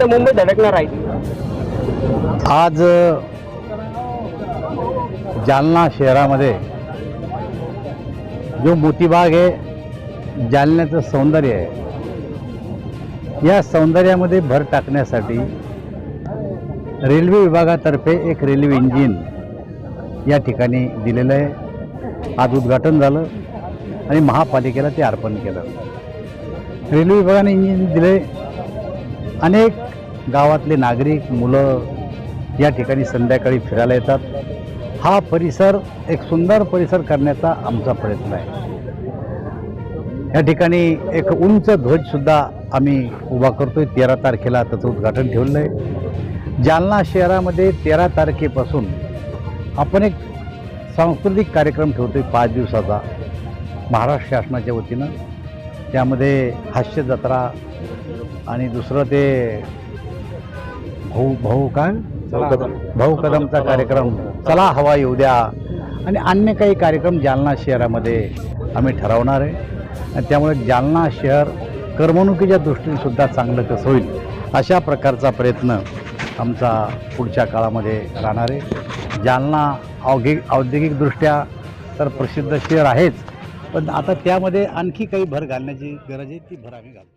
तर मुंबई धडकणार आहे. आज जालना शहरामध्ये जो मोतीबाग आहे जालन्याचं सौंदर्य आहे. या सौंदर्यामध्ये भर टाकण्यासाठी रेल्वे विभागातर्फे एक रेल्वे इंजिन या ठिकाणी दिलेलं आहे. आज उद्घाटन झालं आणि महापालिकेला ते अर्पण केलं. रेल्वे विभागाने इंजिन दिले अनेक गावातले नागरिक मुलं या ठिकाणी संध्याकाळी फिरायला येतात. हा परिसर एक सुंदर परिसर करण्याचा आमचा प्रयत्न आहे. या ठिकाणी एक उंच ध्वजसुद्धा आम्ही उभा करतोय. तेरा तारखेला त्याचं उद्घाटन ठेवलं आहे जालना शहरामध्ये तेरा तारखेपासून आपण एक सांस्कृतिक कार्यक्रम ठेवतोय पाच दिवसाचा. महाराष्ट्र शासनाच्या वतीनं. त्यामध्ये हास्य जत्रा आणि दुसरं ते भाऊ भाऊ काय? भाऊ कदमचा कार्यक्रम. चला हवा येऊ द्या. आणि अन्य काही कार्यक्रम जालना शहरामध्ये आम्ही ठरवणार आहे. आणि त्यामुळे जालना शहर करमणुकीच्या दृष्टीने सुद्धा चांगलं कसं होईल अशा प्रकारचा प्रयत्न आमचा पुढच्या काळामध्ये राहणार आहे. जालना औद्योगिक औद्योगिकदृष्ट्या तर प्रसिद्ध शहर आहेच. पण आता त्यामध्ये आणखी काही भर घालण्याची गरज आहे ती भर आम्ही घालतो